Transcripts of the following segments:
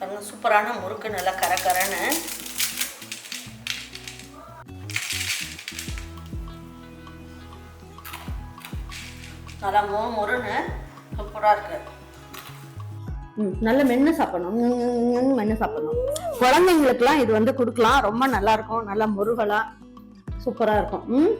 பாருங்க சூப்பரான முறுக்கு நல்லா கரக்கரன்னு நல்லா மொ மொறுன்னு சூப்பராக இருக்கு. ம், நல்ல மென்று சாப்பிடணும். ம், மென்று சாப்பிடணும். குழந்தைங்களுக்குலாம் இது வந்து கொடுக்கலாம். ரொம்ப நல்லா இருக்கும். நல்லா முருகலா சூப்பராக இருக்கும். ம்?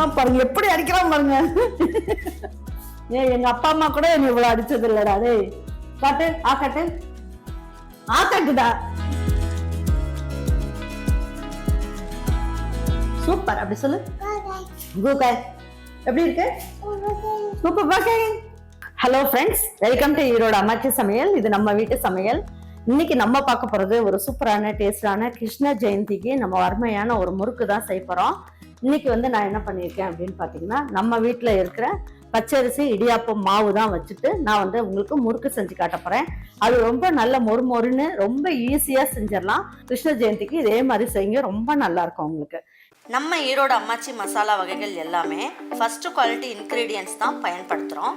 அடிக்கிறான் பாருங்க எப்படி அடிக்கிறான் பாருங்க. ஏ எங்க அப்பா அம்மா கூட என்ன இவ்வளவு அடிச்சது இல்லடா டே காட்டு ஆ காட்டு. ஆ காட்டுடா. சூப்பர் அப்படி சொல்லு. கூகாய் எப்படி இருக்கு? Super பாக்கே hello friends welcome to Erode அம்மாச்சி சமையல் இது நம்ம வீட்டு சமையல். இன்னைக்கு நம்ம பார்க்க போறது ஒரு சூப்பரான டேஸ்டான கிருஷ்ண ஜெயந்திக்கு நம்ம அருமையான ஒரு முறுக்கு தான் செய்ய போறோம். இன்னைக்கு வந்து நான் என்ன பண்ணியிருக்கேன் அப்படின்னு பார்த்தீங்கன்னா நம்ம வீட்டில் இருக்கிற பச்சரிசி இடியாப்பம் மாவு தான் வச்சுட்டு நான் வந்து உங்களுக்கு முறுக்கு செஞ்சு காட்ட போறேன். அது ரொம்ப நல்ல மொறு மொறுன்னு ரொம்ப ஈஸியாக செஞ்சிடலாம். கிருஷ்ண ஜெயந்திக்கு இதே மாதிரி செய்யுங்க ரொம்ப நல்லா இருக்கும் உங்களுக்கு. நம்ம ஈரோடு அம்மாச்சி மசாலா வகைகள் எல்லாமே ஃபர்ஸ்ட் குவாலிட்டி இன்க்ரீடியன்ஸ் தான் பயன்படுத்துகிறோம்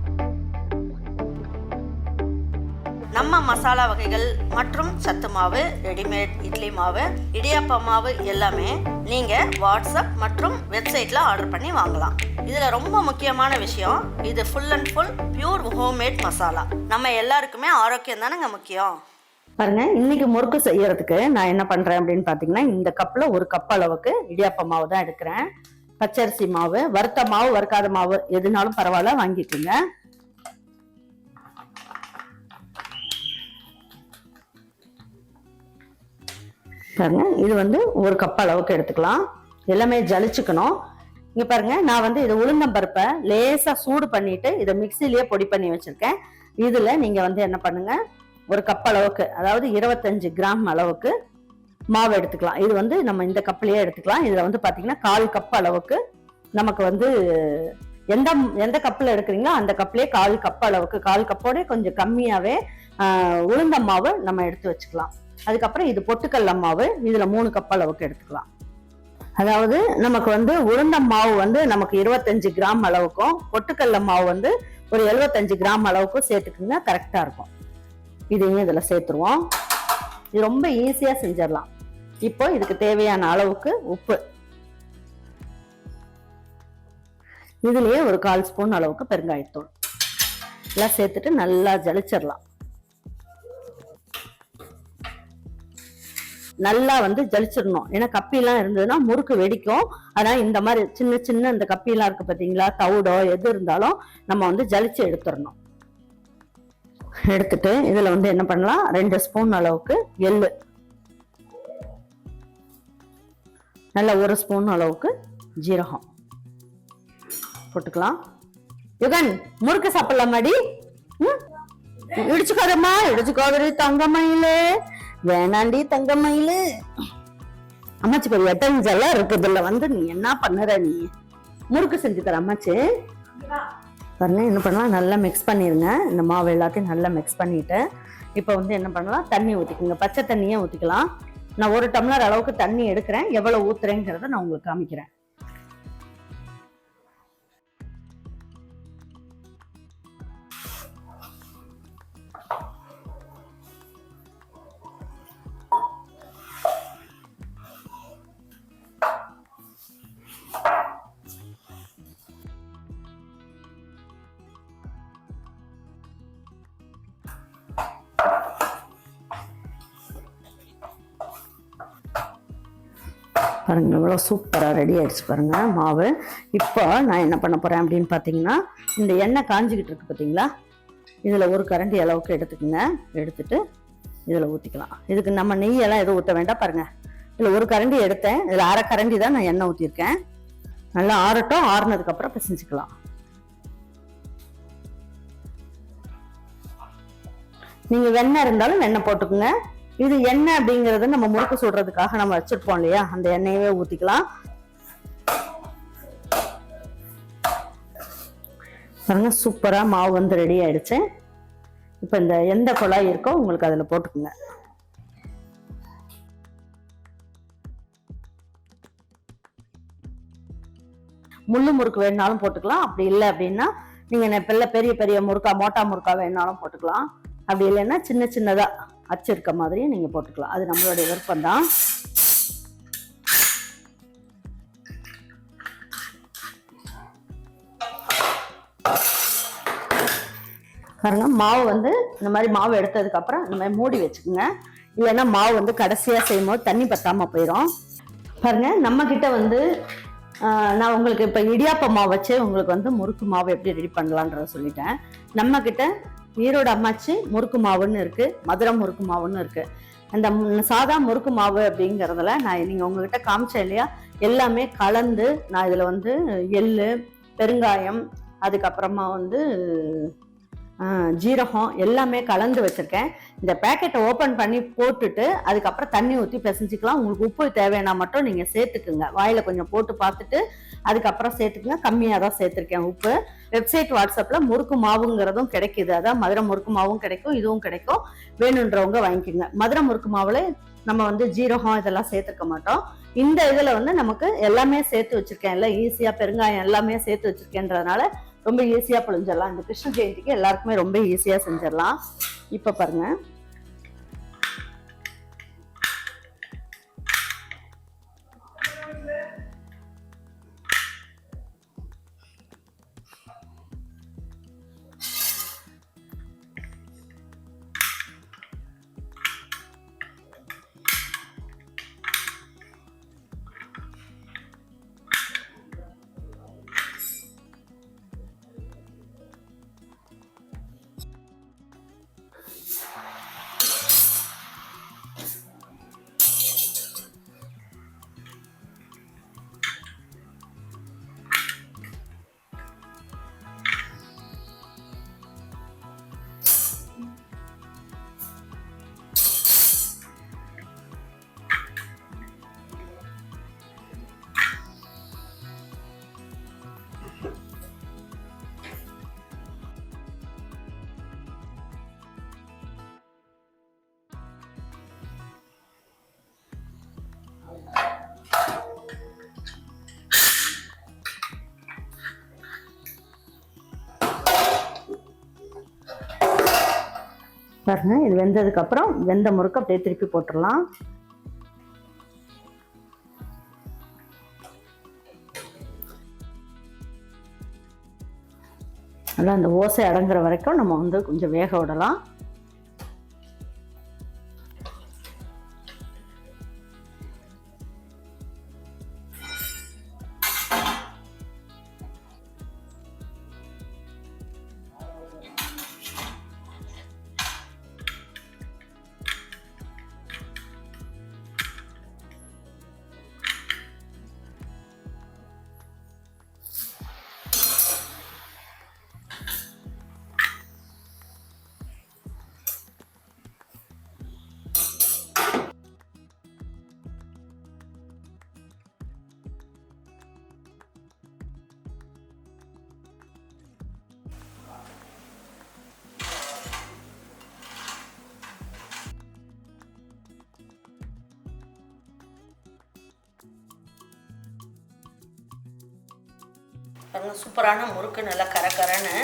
நம்ம மசாலா வகைகள் மற்றும் சத்து மாவு ரெடிமேட் இட்லி மாவு இடியாப்ப மாவு எல்லாமே நீங்கள் வாட்ஸ்அப் மற்றும் வெப்சைட்டில் ஆர்டர் பண்ணி வாங்கலாம். இதில் ரொம்ப முக்கியமான விஷயம் இது full and full pure homemade masala நம்ம எல்லாருக்குமே ஆரோக்கியம் தானேங்க முக்கியம்? பாருங்க இன்னைக்கு முறுக்கு செய்யறதுக்கு நான் என்ன பண்றேன் அப்படின்னு பாத்தீங்கன்னா இந்த கப்ல ஒரு கப் அளவுக்கு இடியாப்ப மாவு தான் எடுக்கிறேன். பச்சரிசி மாவு வறுத்த மாவு வறுக்காத மாவு எதுனாலும் பரவாயில்ல வாங்கிக்கோங்க. பாருங்க இது வந்து ஒரு கப் அளவுக்கு எடுத்துக்கலாம். எல்லாமே ஜலிச்சுக்கணும். இங்க பாருங்க நான் வந்து இது உளுந்தம்பருப்பை லேசா சூடு பண்ணிட்டு இதை மிக்சிலேயே பொடி பண்ணி வச்சிருக்கேன். இதுல நீங்க வந்து என்ன பண்ணுங்க ஒரு கப் அளவுக்கு அதாவது இருபத்தஞ்சு கிராம் அளவுக்கு மாவு எடுத்துக்கலாம். இது வந்து நம்ம இந்த கப்லயே எடுத்துக்கலாம். இதுல வந்து பாத்தீங்கன்னா கால் கப் அளவுக்கு நமக்கு வந்து எந்த எந்த கப்பில் எடுக்கிறீங்களோ அந்த கப்லயே கால் கப் அளவுக்கு கால் கப்போட கொஞ்சம் கம்மியாவே உளுந்த மாவு நம்ம எடுத்து வச்சுக்கலாம். அதுக்கப்புறம் இது பொட்டுக்கடல மாவு இதுல மூணு கப் அளவுக்கு எடுத்துக்கலாம். அதாவது நமக்கு வந்து உளுந்த மாவு வந்து நமக்கு இருபத்தஞ்சு கிராம் அளவுக்கும் பொட்டுக்கடல மாவு வந்து ஒரு எழுபத்தஞ்சு கிராம் அளவுக்கும் சேர்த்துக்கிங்கன்னா கரெக்டா இருக்கும். இதையும் இதில் சேர்த்துருவோம். இது ரொம்ப ஈஸியாக செஞ்சிடலாம். இப்போ இதுக்கு தேவையான அளவுக்கு உப்பு. இதுலயே ஒரு கால் ஸ்பூன் அளவுக்கு பெருங்காயத்தூள். எல்லாம் சேர்த்துட்டு நல்லா ஜலிச்சிடலாம். நல்லா வந்து ஜலிச்சிடணும். ஏன்னா கப்பிலாம் இருந்ததுன்னா முறுக்கு வெடிக்கும். அதனால இந்த மாதிரி சின்ன சின்ன இந்த கப்பிலாம் இருக்கு பார்த்தீங்களா தவிடோ எது இருந்தாலும் நம்ம வந்து ஜலிச்சு எடுத்துடணும். எடுத்துட்டு இதுல வந்து என்ன பண்ணலாம்? ரெண்டு ஸ்பூன் அளவுக்கு எள்ளு. நல்ல ஒரு ஸ்பூன் அளவுக்கு ஜீரகம். போட்டுக்கலாம். யுகன் முறுக்கு சாப்பிடலாம் மாடி இடிச்சுக்காதம்மா இடிச்சுக்காதடி தங்கமயிலு. வேணாண்டி தங்கமயிலு. அம்மாச்சி பெரிய எல்லாம் இருக்குதுல்ல வந்து நீ என்ன பண்ணுற நீ? முறுக்கு செஞ்சு தர அம்மாச்சி. பாருங்க என்ன பண்ணலாம்? நல்லா மிக்ஸ் பண்ணிடுங்க இந்த மாவு எல்லாத்தையும் நல்லா மிக்ஸ் பண்ணிட்டு இப்போ வந்து என்ன பண்ணலாம்? தண்ணி ஊற்றிக்கோங்க பச்சை தண்ணியே ஊற்றிக்கலாம் நான் ஒரு டம்ளர் அளவுக்கு தண்ணி எடுக்கிறேன். எவ்வளோ ஊற்றுறேங்கிறத நான் உங்களுக்கு காமிக்கிறேன். பாருங்கள் இவ்வளோ சூப்பராக ரெடி ஆகிடுச்சு பாருங்கள் மாவு. இப்போ நான் என்ன பண்ண போகிறேன் அப்படின்னு பார்த்தீங்கன்னா இந்த எண்ணெய் காஞ்சிக்கிட்டு இருக்கு பார்த்தீங்களா இதில் ஒரு கரண்டி அளவுக்கு எடுத்துக்கோங்க. எடுத்துட்டு இதில் ஊற்றிக்கலாம் இதுக்கு நம்ம நெய்யெல்லாம் எதுவும் ஊற்ற வேண்டாம் பாருங்கள் இதில் ஒரு கரண்டி எடுத்தேன். இதில் அரை கரண்டி தான் நான் எண்ணெய் ஊற்றிருக்கேன் நல்லா ஆறட்டும். ஆறுனதுக்கப்புறம் பிசைஞ்சிக்கலாம். நீங்கள் வெண்ணெய் இருந்தாலும் வெண்ணெய் போட்டுக்குங்க. இது எண்ணெய் அப்படிங்கறத நம்ம முறுக்கு சுடுறதுக்காக நம்ம வச்சிருப்போம் இல்லையா? அந்த எண்ணெயவே ஊத்திக்கலாம். பாருங்க சூப்பரா மாவு வந்து ரெடி ஆயிடுச்சு. இப்போ இந்த எந்த குழாய் இருக்கோ உங்களுக்கு அதில் போட்டுக்குங்க. முள்ளு முறுக்கு வேணுனாலும் போட்டுக்கலாம். அப்படி இல்லை அப்படின்னா நீங்க நெ- பெரிய பெரிய பெரிய முறுக்கா மோட்டா முறுக்கா வேணுனாலும் போட்டுக்கலாம். அப்படி இல்லைன்னா சின்ன சின்னதா அச்சு இருக்க மாதிரியும் நீங்க போட்டுக்கலாம். அது நம்மளுடைய விருப்பம் தான். பாருங்க மாவு வந்து இந்த மாதிரி மாவு எடுத்ததுக்கு அப்புறம் இந்த மாதிரி மூடி வச்சுக்கோங்க. இல்லைன்னா மாவு வந்து கடைசியா செய்யும் போது தண்ணி பத்தாம போயிடும் பாருங்க நம்ம கிட்ட வந்து நான் உங்களுக்கு இப்போ இடியாப்ப மாவு வச்சு உங்களுக்கு வந்து முறுக்கு மாவு எப்படி ரெடி பண்ணலான்றத சொல்லிட்டேன். நம்ம கிட்ட ஈரோடு அம்மாச்சி முறுக்கு மாவுன்னு இருக்குது மதுரை முறுக்கு மாவுன்னு இருக்குது அந்த சாதா முறுக்கு மாவு அப்படிங்கிறதுல நான் நீங்கள் உங்ககிட்ட காமிச்சேன் இல்லையா? எல்லாமே கலந்து நான் இதில் வந்து எள் பெருங்காயம் அதுக்கப்புறமா வந்து ஜீரகம் எல்லாமே கலந்து வச்சுருக்கேன். இந்த பேக்கெட்டை ஓப்பன் பண்ணி போட்டுட்டு அதுக்கப்புறம் தண்ணி ஊற்றி பிசைஞ்சிக்கலாம். உங்களுக்கு உப்பு தேவைன்னா மட்டும் நீங்கள் சேர்த்துக்குங்க. வாயில் கொஞ்சம் போட்டு பார்த்துட்டு அதுக்கப்புறம் சேர்த்துக்குங்க. கம்மியாக தான் சேர்த்துருக்கேன் உப்பு. வெப்சைட் வாட்ஸ்அப்பில் முறுக்கு மாவுங்கிறதும் கிடைக்குது. அதான் மதுரை முறுக்கு மாவும் கிடைக்கும் இதுவும் கிடைக்கும். வேணுன்றவங்க வாங்கிக்கோங்க. மதுரை முறுக்கு மாவில் நம்ம வந்து ஜீரகம் இதெல்லாம் சேர்த்துக்க மாட்டோம். இந்த இதில் வந்து நமக்கு எல்லாமே சேர்த்து வச்சுருக்கேன் எல்லாம் ஈஸியாக பெருங்காயம் எல்லாமே சேர்த்து வச்சிருக்கேன்றதுனால ரொம்ப ஈஸியாக புழிஞ்சிடலாம். இந்த கிருஷ்ண ஜெயந்திக்கு எல்லாருக்குமே ரொம்ப ஈஸியாக செஞ்சிடலாம். இப்போ பாருங்கள் பாருங்க இது வெந்ததுக்கு அப்புறம் வெந்த முறுக்கு அப்படியே திருப்பி போட்டுடலாம். நல்லா அந்த ஓசை அடங்குற வரைக்கும் நம்ம வந்து கொஞ்சம் வேக விடலாம். பாருங்கள் சூப்பரான முறுக்கு நல்லா கரகரன்னு.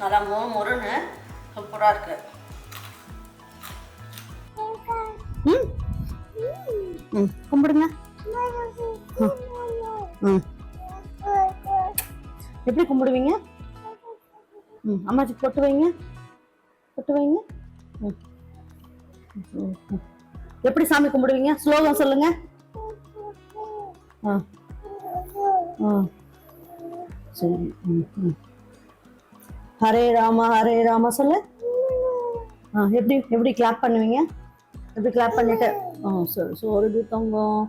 நல்லா மோ முருன்னு சூப்பராக இருக்கு. ம். கும்பிடுங்க. ம். எப்படி கும்பிடுவீங்க? ம் அம்மாச்சி போட்டு வைங்க. பொட்டு வைங்க. எப்படி சாமி கும்பிடுவீங்க? ஸ்லோகம் சொல்லுங்க. ஆ. ஆ. சரி. ஹரே ராமா ஹரே ராமா சொல்லு. ஆ எப்படி எப்படி கிளாப் பண்ணுவீங்க? எப்படி கிளாப் பண்ணிட்டு? ஆ சரி. சோறு தங்கம்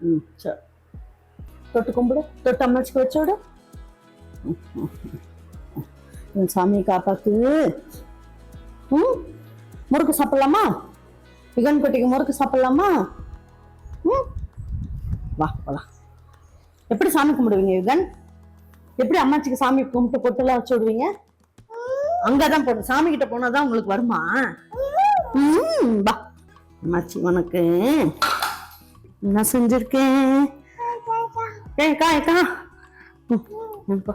ம் சரி. தொட்டு கும்பிடு. தொட்டு அம்மாச்சிக்கு வச்சு விடு. சாமியை சாமி காப்பாத்து. ம்? முறுக்கு சாப்பிடலாமா? சிக்கன் குட்டிக்கு முறுக்கு சாப்பிடலாமா? ம்? வா போலாம். எப்படி சாமி கும்பிடுவீங்க யுகன் எப்படி அம்மாச்சிக்கு சாமி கும்பிட்டு பொட்டுலாம் வச்சு விடுவீங்க? அங்கதான் போகணும் சாமி கிட்ட போனாதான் உங்களுக்கு வருமா? ம், வா. அம்மாச்சி உனக்கு என்ன செஞ்சிருக்கேன்? ஏ கா ஏக்கா இது?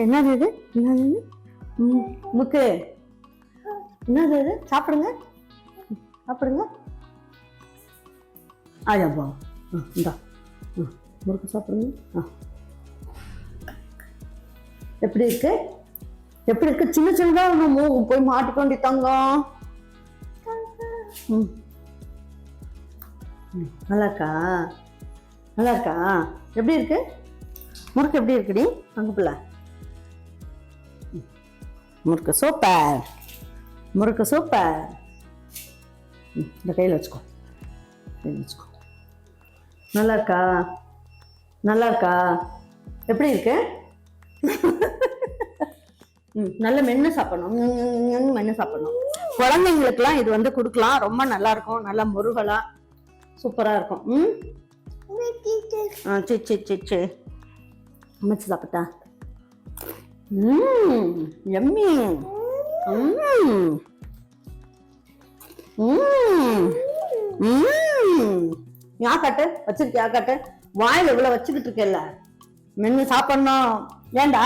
என்னது இது? என்னது முக்கு. என்னது இது? சாப்பிடுங்க. சாப்பிடுங்க. ஆயாப்பா ஆ இந்தா. ஆ முறுக்கு சாப்பிடுங்க. ஆ. எப்படி இருக்கு? எப்படி இருக்கு? சின்ன சின்னதா நம்ம போய் மாட்டிக்கொண்டி தங்கம் ம். ம், நல்லா இருக்கா? நல்லா இருக்கா? எப்படி இருக்கு? முறுக்கு எப்படி இருக்குடி? அங்கே பிள்ளை. முறுக்கு சூப்பர். முறுக்கு சூப்பர் இந்த கையில் வச்சுக்கோ. கையில் வச்சுக்கோ. நல்லா இருக்கா நல்லா இருக்கா எப்படி இருக்கு? ம், நல்ல மென்று சாப்பிடணும். ம், மென்று சாப்பிடணும். குழந்தைங்களுக்குலாம் இது வந்து கொடுக்கலாம். ரொம்ப நல்லா இருக்கும் நல்லா முருகலா சூப்பரா இருக்கும். ம்? ஆ சி சி சி சி அமைச்சு சாப்பிட்டா. ம் எம்மி. யா காட்டு வச்சிருக்கியா காட்டு? வாயில இவ்வளவு வச்சுக்கிட்டு இருக்கேல்ல. மென்னு சாப்பிடணும். ஏன்டா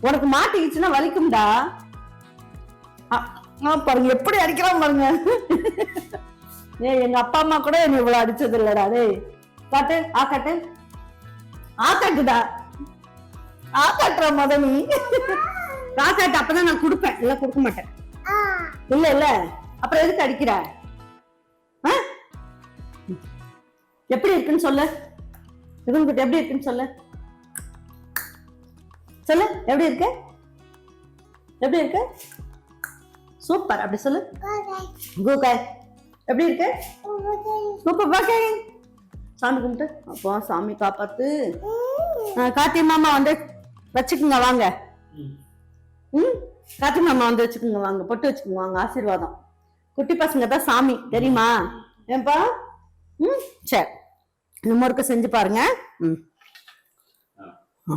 உனக்கு மாட்டிக்கிச்சுன்னா வலிக்கும்டா. ஆ, பாருங்க எப்படி அடிக்கிறான் பாருங்க. ஏய் எங்க அப்பா அம்மா கூட என்ன இவ்வளவு அடிச்சது இல்லடா டேய். காட்டு ஆ காட்டு. ஆ காட்டுடா. ஆ காட்டுற மதனி. காட்டு அப்பதான் நான் கொடுப்பேன். இல்ல கொடுக்க மாட்டேன். இல்ல இல்ல. அப்புறம் எதுக்கு அடிக்கிற? ஆ? எப்படி இருக்குன்னு சொல்லு. இவன்கிட்ட எப்படி இருக்குன்னு சொல்லு. சொல்லு எப்படி இருக்கு? எப்படி இருக்கு? சூப்பர் அப்படி சொல்லு. கூகாய் எப்படி இருக்கு? சூப்பர் பாக்கே சாமி கும்பிட்டு அப்போ சாமி காப்பாத்து. ஆ, கார்த்தி மாமா வந்து வச்சுக்குங்க வாங்க. ம் கார்த்தி மாமா வந்து வச்சுக்குங்க வாங்க பொட்டு வச்சுக்குங்க வாங்க ஆசீர்வாதம். குட்டி பசங்க தான் சாமி தெரியுமா? ஏன்பா? ம் சரி. இந்த முறுக்கு செஞ்சு பாருங்க. ம். ஆ.